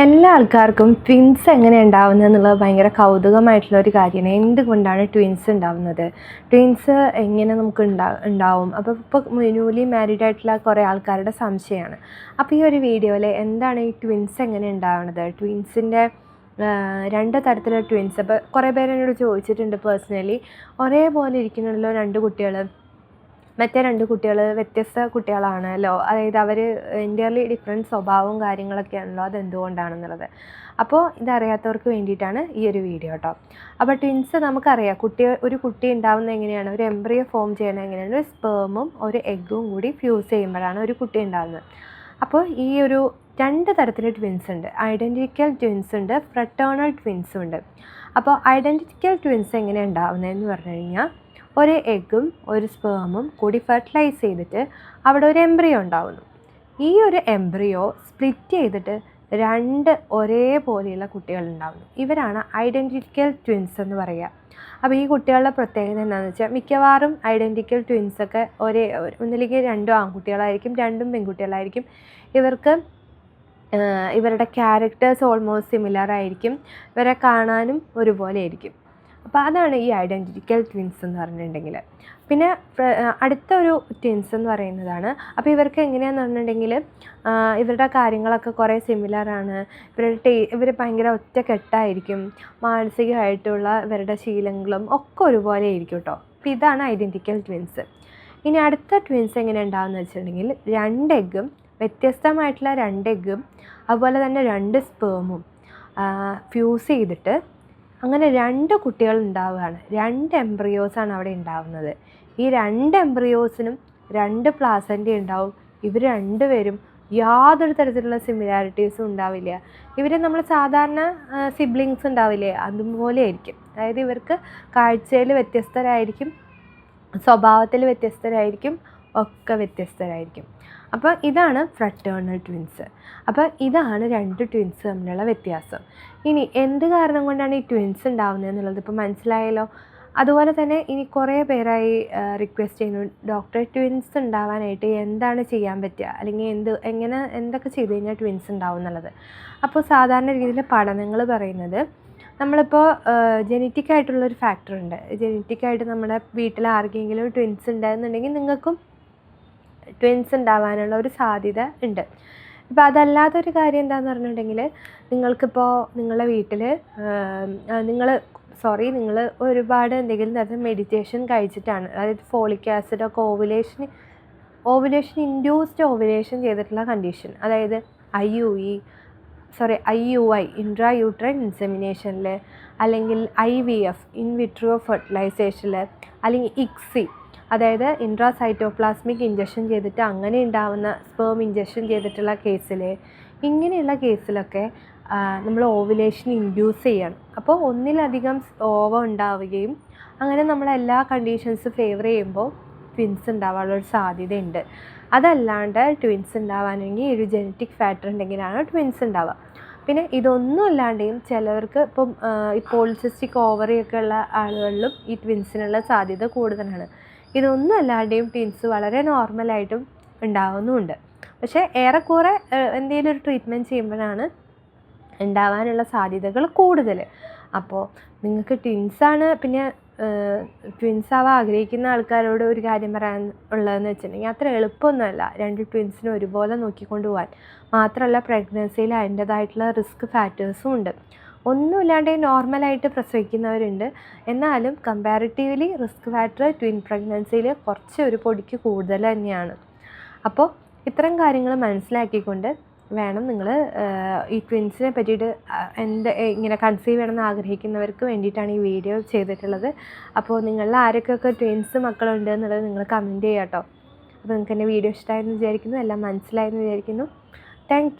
എല്ലാ ആൾക്കാർക്കും ട്വിൻസ് എങ്ങനെ ഉണ്ടാവുന്നത് എന്നുള്ളത് ഭയങ്കര കൗതുകമായിട്ടുള്ള ഒരു കാര്യമാണ്. എന്തുകൊണ്ടാണ് ട്വിൻസ് ഉണ്ടാവുന്നത്? ട്വിൻസ് എങ്ങനെ നമുക്ക് ഉണ്ടാ ഉണ്ടാവും? അപ്പോൾ ഇപ്പോൾ ന്യൂലി മാരീഡ് ആയിട്ടുള്ള കുറേ ആൾക്കാരുടെ സംശയമാണ്. അപ്പോൾ ഈ ഒരു വീഡിയോയിൽ എന്താണ് ഈ ട്വിൻസ് എങ്ങനെ ഉണ്ടാവുന്നത്? ട്വിൻസിന്റെ രണ്ട് തരത്തിലുള്ള ട്വിൻസ് അപ്പോൾ കുറേ പേര് എന്നോട് ചോദിച്ചിട്ടുണ്ട് പേഴ്സണലി ഒരേപോലെ ഇരിക്കണമല്ലോ രണ്ട് കുട്ടികൾ. മറ്റേ രണ്ട് കുട്ടികൾ വ്യത്യസ്ത കുട്ടികളാണല്ലോ അതായത് അവർ എന്റയർലി ഡിഫറെന്റ് സ്വഭാവവും കാര്യങ്ങളൊക്കെയാണല്ലോ അതെന്തുകൊണ്ടാണെന്നുള്ളത്. അപ്പോൾ ഇതറിയാത്തവർക്ക് വേണ്ടിയിട്ടാണ് ഈ ഒരു വീഡിയോ കേട്ടോ അപ്പോൾ ട്വിൻസ് നമുക്കറിയാം കുട്ടി ഒരു കുട്ടി ഉണ്ടാവുന്നത് എങ്ങനെയാണ് ഒരു എംബ്രിയോ ഫോം ചെയ്യണത് എങ്ങനെയാണ് ഒരു സ്പേമും ഒരു എഗ്ഗും കൂടി ഫ്യൂസ് ചെയ്യുമ്പോഴാണ് ഒരു കുട്ടി ഉണ്ടാകുന്നത് അപ്പോൾ ഈ ഒരു രണ്ട് തരത്തിൽ ട്വിൻസ് ഉണ്ട്. ഐഡന്റിക്കൽ ട്വിൻസ് ഉണ്ട് ഫ്രട്ടേണൽ ട്വിൻസും ഉണ്ട്. അപ്പോൾ ഐഡന്റിക്കൽ ട്വിൻസ് എങ്ങനെയാണ് ഉണ്ടാവുന്നതെന്ന് പറഞ്ഞു കഴിഞ്ഞാൽ ഒരു എഗ്ഗും ഒരു സ്പേമും കൂടി ഫെർട്ടിലൈസ് ചെയ്തിട്ട് അവിടെ ഒരു എംബ്രിയോ ഉണ്ടാവുന്നു. ഈ ഒരു എംബ്രിയോ സ്പ്ലിറ്റ് ചെയ്തിട്ട് രണ്ട് ഒരേപോലെയുള്ള കുട്ടികൾ ഉണ്ടാവുന്നു. ഇവരാണ് ഐഡന്റിക്കൽ ട്വിൻസ് എന്ന് പറയുക. അപ്പോൾ ഈ കുട്ടികളുടെ പ്രത്യേകത എന്താണെന്ന് വെച്ചാൽ മിക്കവാറും ഐഡന്റിക്കൽ ട്വിൻസൊക്കെ ഒരേ ഒന്നില്ലെങ്കിൽ രണ്ടും ആൺകുട്ടികളായിരിക്കും രണ്ടും പെൺകുട്ടികളായിരിക്കും. ഇവർക്ക് ഇവരുടെ ക്യാരക്ടേഴ്സ് ഓൾമോസ്റ്റ് സിമിലർ ആയിരിക്കും. ഇവരെ കാണാനും ഒരുപോലെ ആയിരിക്കും. അപ്പോൾ അതാണ് ഈ ഐഡന്റിറ്റിക്കൽ ട്വിൻസ് എന്ന് പറഞ്ഞിട്ടുണ്ടെങ്കിൽ പിന്നെ അടുത്ത ഒരു ട്വിൻസ് എന്ന് പറയുന്നതാണ്. അപ്പോൾ ഇവർക്ക് എങ്ങനെയാന്ന് പറഞ്ഞിട്ടുണ്ടെങ്കിൽ ഇവരുടെ കാര്യങ്ങളൊക്കെ കുറേ സിമിലറാണ് ഇവരുടെ ടേ ഇവർ ഭയങ്കര ഒറ്റക്കെട്ടായിരിക്കും മാനസികമായിട്ടുള്ള ഇവരുടെ ശീലങ്ങളും ഒക്കെ ഒരുപോലെ ആയിരിക്കും കേട്ടോ അപ്പോൾ ഇതാണ് ഐഡന്റിക്കൽ ട്വിൻസ് ഇനി അടുത്ത ട്വിൻസ് എങ്ങനെ ഉണ്ടാകുമെന്ന് വെച്ചിട്ടുണ്ടെങ്കിൽ രണ്ട് എഗ്ഗും വ്യത്യസ്തമായിട്ടുള്ള രണ്ട് എഗ്ഗും അതുപോലെ തന്നെ രണ്ട് സ്പേമും ഫ്യൂസ് ചെയ്തിട്ട് അങ്ങനെ രണ്ട് കുട്ടികൾ ഉണ്ടാവുകയാണ്. രണ്ട് എംബ്രിയോസാണ് അവിടെ ഉണ്ടാവുന്നത്. ഈ രണ്ട് എംബ്രിയോസിനും രണ്ട് പ്ലാസന്റ ഉണ്ടാവും. ഇവർ രണ്ടുപേരും യാതൊരു തരത്തിലുള്ള സിമിലാരിറ്റീസും ഉണ്ടാവില്ല. ഇവർ നമ്മൾ സാധാരണ സിബ്ലിങ്സ് ഉണ്ടാവില്ലേ? അതുപോലെ ആയിരിക്കും. അതായത് ഇവർക്ക് കാഴ്ചയിൽ വ്യത്യസ്തരായിരിക്കും സ്വഭാവത്തിൽ വ്യത്യസ്തരായിരിക്കും ഒക്കെ വ്യത്യസ്തരായിരിക്കും. അപ്പോൾ ഇതാണ് ഫ്രട്ടേണൽ ട്വിൻസ് അപ്പോൾ ഇതാണ് രണ്ട് ട്വിൻസ് തമ്മിലുള്ള വ്യത്യാസം. ഇനി എന്ത് കാരണം കൊണ്ടാണ് ഈ ട്വിൻസ് ഉണ്ടാവുന്നത് എന്നുള്ളത് ഇപ്പോൾ മനസ്സിലായല്ലോ. അതുപോലെ തന്നെ ഇനി കുറേ പേരായി റിക്വസ്റ്റ് ചെയ്യുന്നു. ഡോക്ടർ ട്വിൻസ് ഉണ്ടാവാനായിട്ട് എന്താണ് ചെയ്യാൻ പറ്റുക? അല്ലെങ്കിൽ എന്ത് എങ്ങനെ എന്തൊക്കെ ചെയ്ത് കഴിഞ്ഞാൽ ട്വിൻസ് ഉണ്ടാവും എന്നുള്ളത്? അപ്പോൾ സാധാരണ രീതിയിൽ പഠനങ്ങൾ പറയുന്നത് നമ്മളിപ്പോൾ ജെനറ്റിക് ആയിട്ടുള്ളൊരു ഫാക്ടർ ഉണ്ട്. ജെനറ്റിക് ആയിട്ട് നമ്മുടെ വീട്ടിൽ ആർക്കെങ്കിലും ട്വിൻസ് ഉണ്ടായിരുന്നുണ്ടെങ്കിൽ നിങ്ങൾക്കും ട്വിൻസ് ഉണ്ടാവാനുള്ള ഒരു സാധ്യത ഉണ്ട്. ഇപ്പോൾ അതല്ലാത്തൊരു കാര്യം എന്താണെന്ന് പറഞ്ഞിട്ടുണ്ടെങ്കിൽ നിങ്ങൾക്കിപ്പോൾ നിങ്ങളുടെ വീട്ടിൽ നിങ്ങൾ സോറി നിങ്ങൾ ഒരുപാട് എന്തെങ്കിലും തരത്തിൽ മെഡിറ്റേഷൻ കഴിച്ചിട്ടാണ്. അതായത് ഫോളിക് ആസിഡ് ഒക്കെ ഓവുലേഷൻ ഓവുലേഷൻ ഇൻഡ്യൂസ്ഡ് ഓവുലേഷൻ ചെയ്തിട്ടുള്ള കണ്ടീഷൻ അതായത് I U E sorry I U I intra uterine ഇൻസെമിനേഷനിൽ അല്ലെങ്കിൽ I V F in vitro ഫെർട്ടിലൈസേഷനിൽ അല്ലെങ്കിൽ ഇക്സി അതായത് ഇൻട്രാസൈറ്റോപ്ലാസ്മിക് ഇഞ്ചക്ഷൻ ചെയ്തിട്ട് അങ്ങനെ ഉണ്ടാവുന്ന സ്പേം ഇഞ്ചക്ഷൻ ചെയ്തിട്ടുള്ള കേസിൽ ഇങ്ങനെയുള്ള കേസിലൊക്കെ നമ്മൾ ഓവുലേഷൻ ഇൻഡ്യൂസ് ചെയ്യണം. അപ്പോൾ ഒന്നിലധികം ഓവ ഉണ്ടാവുകയും അങ്ങനെ നമ്മൾ എല്ലാ കണ്ടീഷൻസ് ഫേവർ ചെയ്യുമ്പോൾ ട്വിൻസ് ഉണ്ടാവാനുള്ളൊരു സാധ്യതയുണ്ട്. അതല്ലാണ്ട് ട്വിൻസ് ഉണ്ടാവാനെങ്കിൽ ഒരു ജനറ്റിക് ഫാക്ടർ ഉണ്ടെങ്കിലാണ് ട്വിൻസ് ഉണ്ടാവുക പിന്നെ ഇതൊന്നും അല്ലാണ്ടെയും ചിലവർക്ക് ഇപ്പം ഈ പോളിസിസ്റ്റിക് ഓവറിയൊക്കെ ഉള്ള ആളുകളിലും ഈ ട്വിൻസിനുള്ള സാധ്യത കൂടുതലാണ്. ഇതൊന്നും അല്ലാണ്ടെയും ടീൻസ് വളരെ നോർമലായിട്ടും ഉണ്ടാവുന്നുമുണ്ട് പക്ഷേ ഏറെക്കുറെ എന്തെങ്കിലും ഒരു ട്രീറ്റ്മെന്റ് ചെയ്യുമ്പോഴാണ് ഉണ്ടാവാനുള്ള സാധ്യതകൾ കൂടുതൽ. അപ്പോൾ നിങ്ങൾക്ക് ട്വിൻസാണ് പിന്നെ ട്വിൻസ് ആവാൻ ആഗ്രഹിക്കുന്ന ആൾക്കാരോട് ഒരു കാര്യം പറയാൻ ഉള്ളതെന്ന് വെച്ചിട്ടുണ്ടെങ്കിൽ അത്ര എളുപ്പമൊന്നുമല്ല. രണ്ട് ട്വിൻസിനെ ഒരുപോലെ നോക്കിക്കൊണ്ട് പോകാൻ മാത്രമല്ല പ്രഗ്നൻസിയിൽ അതിന്റേതായിട്ടുള്ള റിസ്ക് ഫാക്ടേഴ്സും ഉണ്ട്. ഒന്നുമില്ലാണ്ട് നോർമലായിട്ട് പ്രസവിക്കുന്നവരുണ്ട്. എന്നാലും കമ്പാരിറ്റീവ്ലി റിസ്ക് ഫാക്ടർ ട്വിൻ പ്രഗ്നൻസിയിൽ കുറച്ച് ഒരു പൊടിക്ക് കൂടുതൽ തന്നെയാണ്. അപ്പോൾ ഇത്തരം കാര്യങ്ങൾ മനസ്സിലാക്കിക്കൊണ്ട് വേണം നിങ്ങൾ ഈ ട്വിൻസിനെ പറ്റിയിട്ട് എന്ത് ഇങ്ങനെ കൺസീവ് ചെയ്യണമെന്ന് ആഗ്രഹിക്കുന്നവർക്ക് വേണ്ടിയിട്ടാണ് ഈ വീഡിയോ ചെയ്തിട്ടുള്ളത്. അപ്പോൾ നിങ്ങളിൽ ആരൊക്കെയൊക്കെ ട്വിൻസ് മക്കളുണ്ട് എന്നുള്ളത് നിങ്ങൾ കമന്റ് ചെയ്യാം കേട്ടോ അപ്പോൾ നിങ്ങൾക്ക് എന്റെ വീഡിയോ ഇഷ്ടമായെന്ന് വിചാരിക്കുന്നു എല്ലാം മനസ്സിലായെന്ന് വിചാരിക്കുന്നു. താങ്ക്